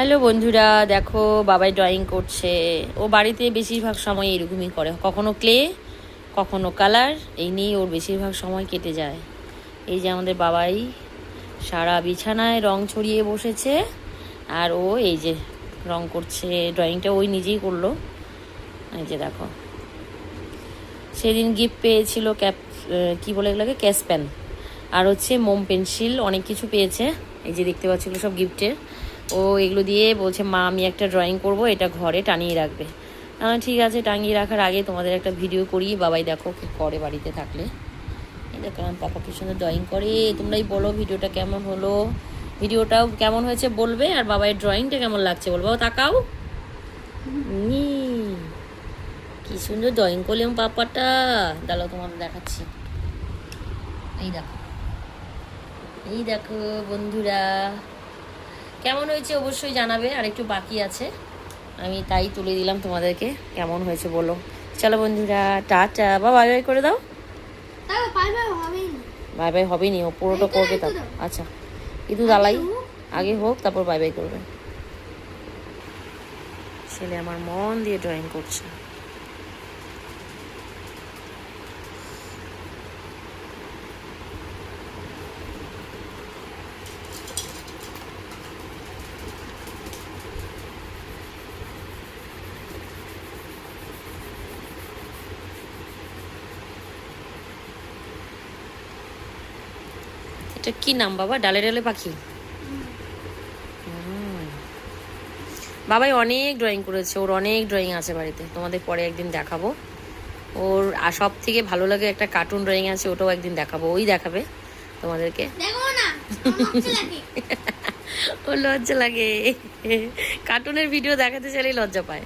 Hello বন্ধুরা, দেখো বাবাই ড্রয়িং করছে। ও বাড়িতে বেশিরভাগ সময় এরকমই করে। কখনো ক্লে কখনো কালার এই নিয়ে ওর বেশিরভাগ সময় কেটে যায়। এই যে আমাদের বাবাই সারা বিছানায় রং ছড়িয়ে বসেছে, আর ও এই যে রং করছে। ড্রয়িংটা ওই নিজেই করল। এই যে দেখো। সেদিন গিফট পেয়েছিল ক্যাপ কী বলে এগুলোকে? ক্যাশ পেন আর হচ্ছে মোম পেন্সিল, অনেক কিছু পেয়েছে। এই যে দেখতে পাচ্ছি এগুলো সব গিফটের ও এগুলো দিয়ে বলছে, মা, আমি একটা ড্রয়িং করব, এটা ঘরে টানিয়ে রাখবে। ঠিক আছে, টাঙিয়ে রাখার আগে তোমাদের একটা ভিডিও করি। বাবাই দেখো কি করে বাড়িতে থাকলে। দেখো, আমার পাপা কি সুন্দর ড্রয়িং করে। তোমরাই বলো ভিডিওটা কেমন হলো? ভিডিওটাও কেমন হয়েছে বলবে, আর বাবাই ড্রয়িংটা কেমন লাগছে বলব। তাকাও। নি, কি সুন্দর ড্রয়িং করলাম পাপাটা। দাঁড়াও, তোমাদের দেখাচ্ছি। এই দেখো এই দেখো বন্ধুরা। কেমন হয়েছে অবশ্যই জানাবে আর একটু বাকি আছে। আমি তাই তুলে দিলাম তোমাদেরকে কেমন হয়েছে বলো। চলো বন্ধুরা টাটা বা বাই বাই করে দাও। বাই বাই হবে নি। ও পুরোটা করবে তা দাও। আচ্ছা ইদু দালাই। আগে হোক। তারপর বাই বাই করবে। ছেলে আমার মন দিয়ে ড্রয়িং করছে। এটা কি নাম বাবা? ডালে ডালে পাখি? বাবাই অনেক ড্রয়িং করেছে ওর অনেক ড্রয়িং আছে বাড়িতে। তোমাদের পরে একদিন দেখাবো। ওর সব থেকে ভালো লাগে একটা কার্টুন ড্রয়িং আছে ওটাও একদিন দেখাবো। ওই দেখাবে তোমাদেরকে। ও লজ্জা লাগে। কার্টুনের ভিডিও দেখাতে চাইলেই লজ্জা পায়।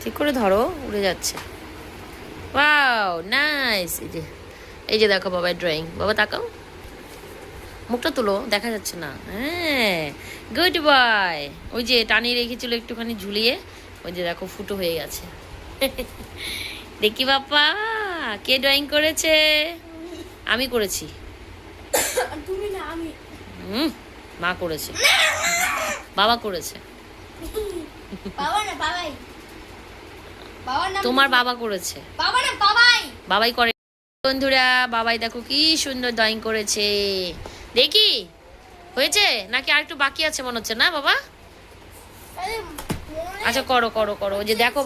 ঠিক করে ধরো উড়ে যাচ্ছে। ওয়াও নাইস এই যে এই যে দেখো বাবার ড্রয়িং বাবা তাকাও। মুখটা তুলো দেখা যাচ্ছে না। হ্যাঁ গুড বয় ওই যে টানিয়ে রেখেছিল একটুখানি ঝুলিয়ে ওই যে দেখো ফুটো হয়ে গেছে। দেখি বাপ্পা কে ড্রয়িং করেছে? আমি করেছি। তুমি না আমি। হুম মা করেছে। বাবা করেছে। বাবা না বাবাই। তোমার বাবা করেছে। বাবা না বাবাই। বাবাই করে বন্ধুরা বাবাই দেখো কি সুন্দর ড্রয়িং করেছে। দেখি হয়েছে? নাকি আর একটু বাকি আছে মনে হচ্ছে না বাবা? আচ্ছা করো করো করো। যে দেখো